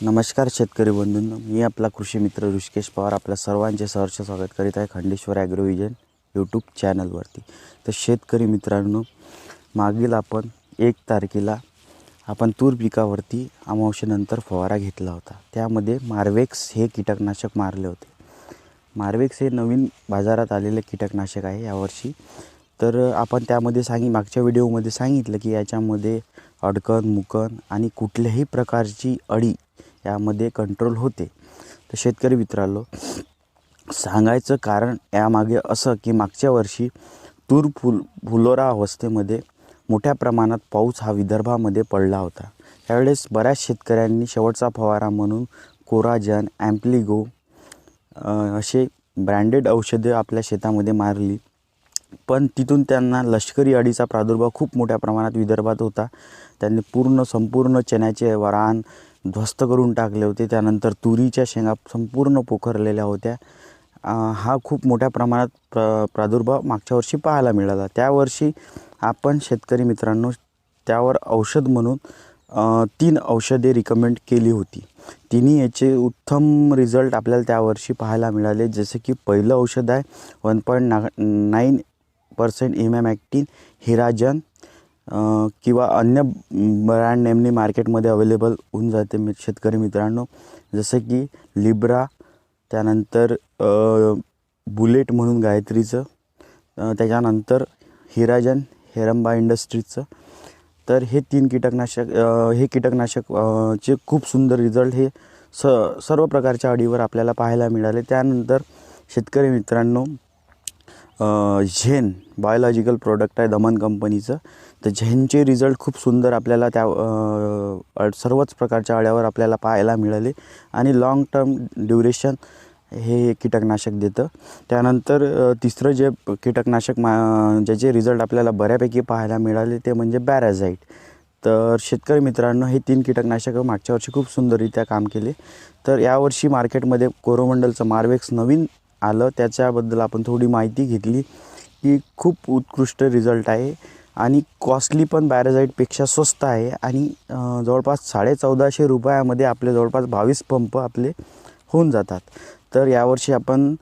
नमस्कार शेतकरी बंधूंनो मी आपला कृषी मित्र ऋषिकेश पवार आपल्या सर्वांचे सहर्ष स्वागत करीत आहे खंडेश्वर ॲग्रोविजन यूट्यूब चॅनलवरती तर शेतकरी मित्रांनो मागील आपण एक तारखेला आपण तूर पिकावरती अमावशेनंतर फवारा घेतला होता. त्यामध्ये मार्वेक्स हे कीटकनाशक मारले होते. मार्वेक्स हे नवीन बाजारात आलेले कीटकनाशक आहे यावर्षी. तर आपण त्यामध्ये सांगी मागच्या व्हिडिओमध्ये सांगितलं की याच्यामध्ये अडकण मुकण आणि कुठल्याही प्रकारची अळी यामध्ये कंट्रोल होते. तर शेतकरी मित्रांनो सांगायचं कारण यामागे असं की मागच्या वर्षी तूर फुल फुलोरा अवस्थेमध्ये मोठ्या प्रमाणात पाऊस हा विदर्भामध्ये पडला होता. त्यावेळेस बऱ्याच शेतकऱ्यांनी शेवटचा फवारा म्हणून कोराजन ॲम्प्लिगो असे ब्रँडेड औषधे आपल्या शेतामध्ये मारली. पण तिथून त्यांना लष्करी अळीचा प्रादुर्भाव खूप मोठ्या प्रमाणात विदर्भात होता. त्यांनी पूर्ण संपूर्ण चण्याचे वरान ध्वस्त करून टाकले होते. त्यानंतर तुरीच्या शेंगा संपूर्ण पोखरलेल्या होत्या. हा खूप मोठ्या प्रमाणात प्र प्रादुर्भाव मागच्या वर्षी पाहायला मिळाला. त्यावर्षी आपण शेतकरी मित्रांनो त्यावर औषध म्हणून तीन औषधे रिकमेंड केली होती. तिन्ही याचे उत्तम रिझल्ट आपल्याला त्यावर्षी पाहायला मिळाले. जसे की पहिलं औषध आहे वन पॉईंट ना नाईन पर्सेंट एम एम ॲक्टीन हिराजन किंवा अन्य ब्रँड नेमनी मार्केटमध्ये अवेलेबल होऊन जाते मी शेतकरी मित्रांनो. जसं की लिब्रा त्यानंतर बुलेट म्हणून गायत्रीचं त्याच्यानंतर हिराजन हेरंबा इंडस्ट्रीजचं. तर हे तीन कीटकनाशक हे कीटकनाशक चे खूप सुंदर रिझल्ट हे स सर्व प्रकारच्या अडीवर आपल्याला पाहायला मिळाले. त्यानंतर शेतकरी मित्रांनो झेन बायोलॉजिकल प्रोडक्ट आहे दमन कंपनीचं. तर झेनचे रिझल्ट खूप सुंदर आपल्याला त्या अ, सर्वच प्रकारच्या अळ्यावर आपल्याला पाहायला मिळाले. आणि लाँग टर्म ड्युरेशन हे कीटकनाशक देतं. त्यानंतर तिसरं जे कीटकनाशक मा ज्याचे रिझल्ट आपल्याला बऱ्यापैकी पाहायला मिळाले ते म्हणजे बॅराझाईट तर शेतकरी मित्रांनो हे तीन कीटकनाशकं मागच्या वर्षी खूप सुंदररित्या काम केले. तर यावर्षी मार्केटमध्ये कोरोमंडलचं मार्वेक्स नवीन आलं. त्याच्याबद्दल आपण थोडी माहिती घेतली की खूप उत्कृष्ट रिझल्ट आहे. आणि कॉस्टली पण बॅराझाईटपेक्षा स्वस्त आहे. आणि जवळपास साडे चौदाशे रुपयामध्ये आपले जवळपास बावीस पंप आपले होऊन जातात. तर यावर्षी आपण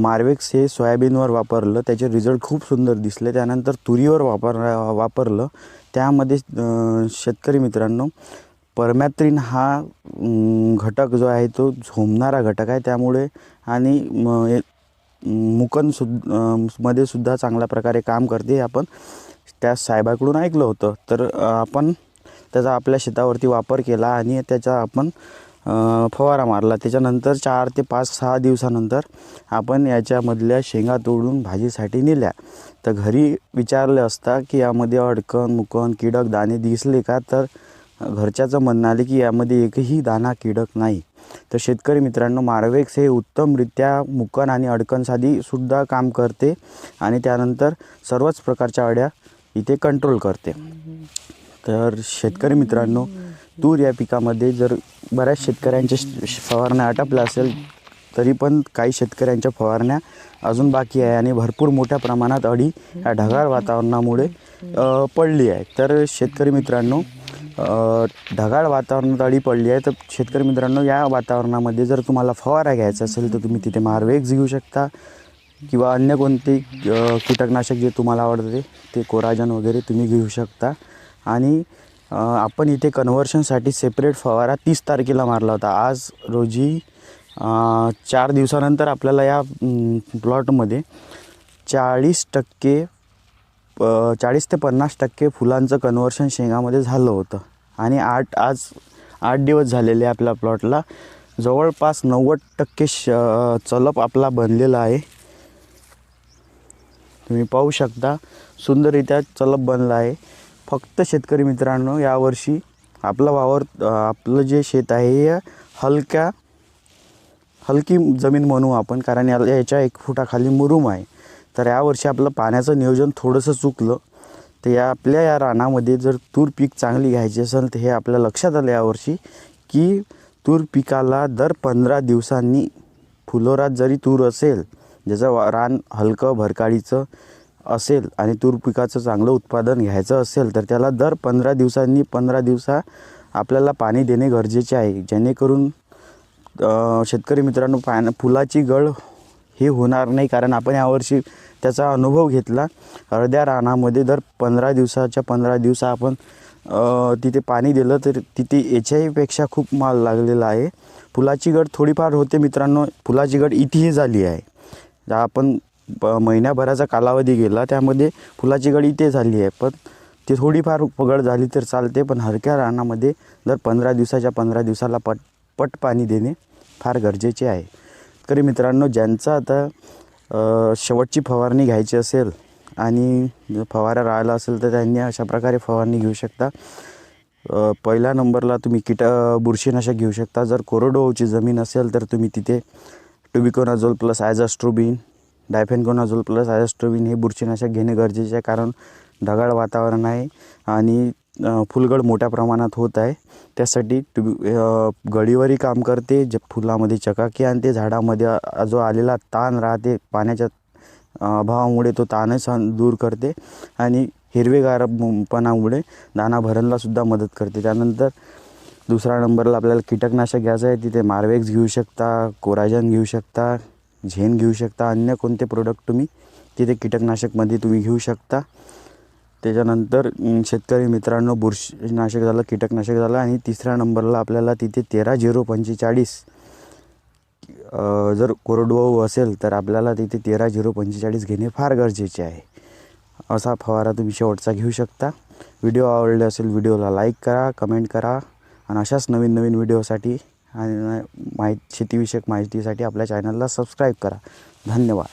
मार्वेक्स हे सोयाबीनवर वापरलं. त्याचे रिझल्ट खूप सुंदर दिसले. त्यानंतर तुरीवर वापर वापरलं. त्यामध्ये शेतकरी मित्रांनो परमॅत्रिन हा घटक जो आहे तो झोमणारा घटक आहे. त्यामुळे आणि म, मुकनमध्ये सुद्धा चांगल्या प्रकारे काम करते. आपण त्या साहेबाकडून ऐकलं होतं. तर आपण त्याचा आपल्या शेतावरती वापर केला आणि त्याचा आपण फवारा मारला. त्याच्यानंतर चार ते पाच सहा दिवसानंतर आपण याच्यामधल्या शेंगा तोडून भाजीसाठी नेल्या. तर घरी विचारले असता की यामध्ये अडकण मुकण किडक दाणे दिसले का? तर घरच्याचं म्हणणं आले की यामध्ये एकही दाना किडक नाही. तर शेतकरी मित्रांनो मार्वेक्स हे उत्तमरित्या मुकण आणि अडकणसाठी सुद्धा काम करते आणि त्यानंतर सर्वच प्रकारच्या अड्या इथे कंट्रोल करते. तर शेतकरी मित्रांनो तूर या पिकामध्ये जर बऱ्याच शेतकऱ्यांच्या फवारण्या आटपल्या असेल तरी पण काही शेतकऱ्यांच्या फवारण्या अजून बाकी आहे आणि भरपूर मोठ्या प्रमाणात अडी या ढगाळ वातावरणामुळे पडली आहे. तर शेतकरी मित्रांनो ढगाळ वातावरणात अळी पडली आहे तर शेतकरी मित्रांनो या वातावरणामध्ये जर तुम्हाला फवारा घ्यायचा असेल तर तुम्ही तिथे मारवेक्स घेऊ शकता. किंवा अन्य कोणते कीटकनाशक जे तुम्हाला आवडते ते कोराजन वगैरे तुम्ही घेऊ शकता. आणि आपण इथे कन्व्हर्शनसाठी सेपरेट फवारा तीस तारखेला मारला होता. आज रोजी चार दिवसानंतर आपल्याला या प्लॉटमध्ये चाळीस टक्के चाळीस ते पन्नास टक्के फुलांचं कन्व्हर्शन शेंगामध्ये झालं होतं. आणि आठ आज आठ दिवस झालेले आपल्या प्लॉटला जवळपास नव्वद टक्के श चलप आपला बनलेला आहे. तुम्ही पाहू शकता. सुंदररित्या चलप बनला आहे. फक्त शेतकरी मित्रांनो यावर्षी आपलं वावर आपलं जे शेत आहे हे हलक्या हलकी जमीन म्हणू आपण कारण याला याच्या एक फुटाखाली मुरूम आहे. तर यावर्षी आपलं पाण्याचं नियोजन थोडंसं चुकलं. तर या आपल्या या रानामध्ये जर तूर पीक चांगली घ्यायची असेल तर हे आपल्या लक्षात आलं यावर्षी की तूर पिकाला दर पंधरा दिवसांनी फुलोरात जरी तूर असेल ज्याचं रान हलकं भरकाळीचं असेल आणि तूर पिकाचं चांगलं उत्पादन घ्यायचं असेल तर त्याला दर पंधरा दिवसांनी पंधरा दिवसा आपल्याला पाणी देणे गरजेचे आहे. जेणेकरून शेतकरी मित्रांनो पान फुलाची गळ हे होणार नाही कारण आपण यावर्षी त्याचा अनुभव घेतला. अर्ध्या रानामध्ये दर पंधरा दिवसाच्या पंधरा दिवसा आपण तिथे पाणी दिलं तर तिथे याच्याहीपेक्षा खूप माल लागलेला आहे. फुलाची गड थोडीफार होते मित्रांनो. फुलाची गड इथेही झाली आहे. आपण प महिन्याभराचा कालावधी गेला त्यामध्ये फुलाची गळी इथे झाली आहे. पण ती थोडीफार पगड झाली तर चालते पण हलक्या रानामध्ये दर पंधरा दिवसाच्या पंधरा दिवसाला पट पट पाणी देणे फार गरजेचे आहे. तरी मित्रांनो ज्यांचं आता शेवटची फवारणी घ्यायची असेल आणि फवारा राहिला असेल तर त्यांनी अशा प्रकारे फवारणी घेऊ शकता. पहिल्या नंबरला तुम्ही कीट बुरशीनाशक घेऊ शकता. जर कोरडोची जमीन असेल तर तुम्ही तिथे टुबिकोनाझोल प्लस ॲझास्ट्रोबिन डायफेनकोनाझोल प्लस ॲझास्ट्रोबिन हे बुरशीनाशक घेणे गरजेचे आहे कारण ढगाळ वातावरण आहे आणि फुलगड मोठ्या प्रमाणात होत आहे. त्यासाठी टुबी गळीवरही काम करते जे फुलामध्ये चकाकी आणते झाडामध्ये जो आलेला ताण राहते पाण्याच्या अभावामुळे तो ताणही सण दूर करते आणि हिरवेगारपणामुळे दाना भरणलासुद्धा मदत करते. त्यानंतर दुसऱ्या नंबरला आपल्याला कीटकनाशक घ्यायचं आहे. तिथे मार्वेक्स घेऊ शकता कोराजन घेऊ शकता झेन घेऊ शकता अन्य कोणते प्रोडक्ट तुम्ही तिथे कीटकनाशकमध्ये तुम्ही घेऊ शकता. त्याच्यानंतर शेतकरी मित्रांनो बुरशीनाशक झालं कीटकनाशक झालं आणि तिसऱ्या नंबरला आपल्याला तिथे तेरा झिरो पंचेचाळीस जर कोरडवाहू असेल तर आपल्याला तिथे तेरा झिरो पंचेचाळीस घेणे फार गरजेचे आहे. असा फवारा तुम्ही शेवटचा घेऊ शकता. व्हिडिओ आवडले असेल व्हिडिओला लाईक करा कमेंट करा. आणि अशाच नवीन नवीन व्हिडिओसाठी आणि माहिती शेतीविषयक माहितीसाठी आपल्या चॅनलला सबस्क्राईब करा. धन्यवाद.